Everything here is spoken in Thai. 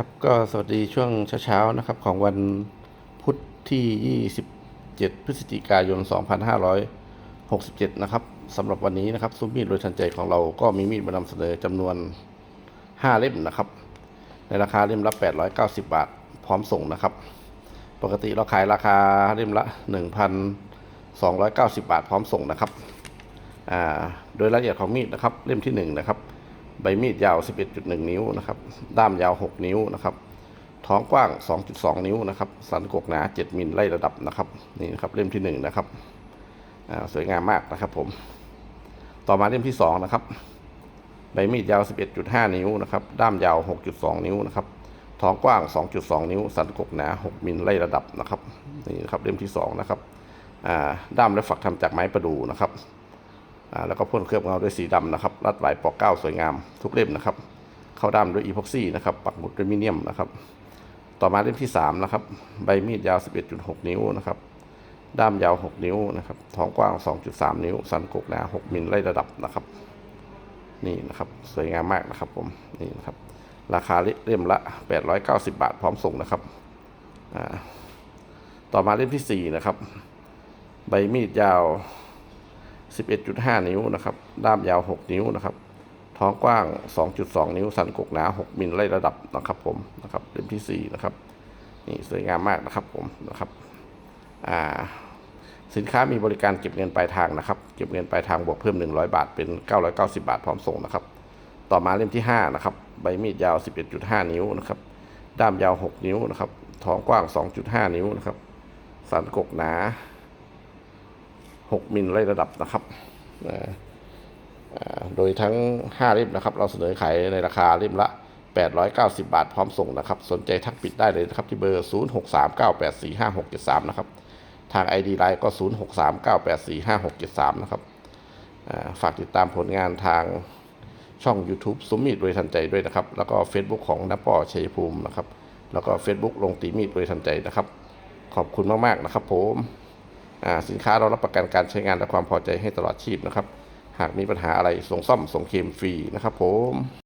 ครับก็สวัสดีช่วงเช้าๆนะครับของวันพุธที่ 27 พฤศจิกายน 2567 นะครับสำหรับวันนี้นะครับซุ้มมีดโดยทันใจของเราก็มีมีดมานำเสนอจำนวน 5 เล่มนะครับ ในราคาเล่มละ 890 บาท พร้อมส่งนะครับ ปกติเราขายราคาเล่มละ 1,290 บาท พร้อมส่งนะครับโดยรายละเอียดของมีดนะครับ เล่มที่ 1 นะครับ ใบมีดยาว 11.1 นิ้วนะครับด้ามยาว 6 นิ้วนะครับท้องกว้าง 2.2 นิ้วนะครับสันกกหนา 7มิลไล่ระดับนะครับนี่นะครับเล่มที่1นะครับอ่าสวยงามมากนะครับผมต่อมาเล่มที่2นะครับใบมีดยาว 11.5 นิ้วนะครับด้ามยาว 6.2 นิ้วนะครับท้องกว้าง 2.2 นิ้ว สันกกหนา 6มิลไล่ระดับนะครับนี่นะครับเล่มที่2นะครับอ่าด้ามและฝักทำจากไม้ประดู่นะครับ แล้วก็พ่นเคลือบเงาด้วยสีดำนะครับ รัดไหวปอกเก้าสวยงามทุกเล่มนะครับ เข้าด้ามด้วยอีพ็อกซี่นะครับ ปักหมุดด้วยมิเนียมนะครับ ต่อมาเล่มที่3นะครับ ใบมีดยาว 11.6 นิ้วนะครับ ด้ามยาว 6 นิ้วนะครับ ท้องกว้าง 2.3 นิ้ว สันกกหนา 6 มิลไล่ระดับนะครับ นี่นะครับ สวยงามมากนะครับผม นี่นะครับ ราคาเล่มละ 890 บาท พร้อมส่งนะครับ ต่อมาเล่มที่4นะครับ ใบมีดยาว 11.5 นิ้วนะครับ ด้ามยาว 6 นิ้วนะครับ ท้องกว้าง 2.2 นิ้ว สันกกหนา 6 มิลไล่ระดับนะครับผมนะครับเล่มที่ 4 นะครับ นี่สวยงามมากนะครับผมนะครับ อ่า สินค้ามีบริการเก็บเงินปลายทางนะครับ เก็บเงินปลายทางบวกเพิ่ม 100 บาท เป็น 990 บาทพร้อมส่งนะครับ ต่อมาเล่มที่ 5 นะครับ ใบมีดยาว 11.5 นิ้วนะครับ ด้ามยาว 6 นิ้วนะครับ ท้องกว้าง 2.5 นิ้วนะครับ สันกกหนา 6 มิลไล่ระดับนะครับอ่าอ่าโดยทั้ง 5 เล่มนะครับ เราเสนอขายในราคาเล่มละ 890 บาทพร้อมส่งนะครับ สนใจทักปิดได้เลยนะครับที่เบอร์ 0639845673 นะครับ ทาง ID ไลน์ก็ 0639845673 นะครับ ฝากติดตามผลงานทางช่อง YouTube สมมีดโดยทันใจด้วยนะครับ แล้วก็ Facebook ของนัปปอชัยภูมินะครับ แล้วก็ Facebook ลงตีมีดโดยทันใจนะครับ ขอบคุณมาก ๆ นะครับผม สินค้าเรารับประกันการใช้งานและความพอใจให้ตลอดชีพนะครับ หากมีปัญหาอะไรส่งซ่อมส่งเคลมฟรีนะครับผม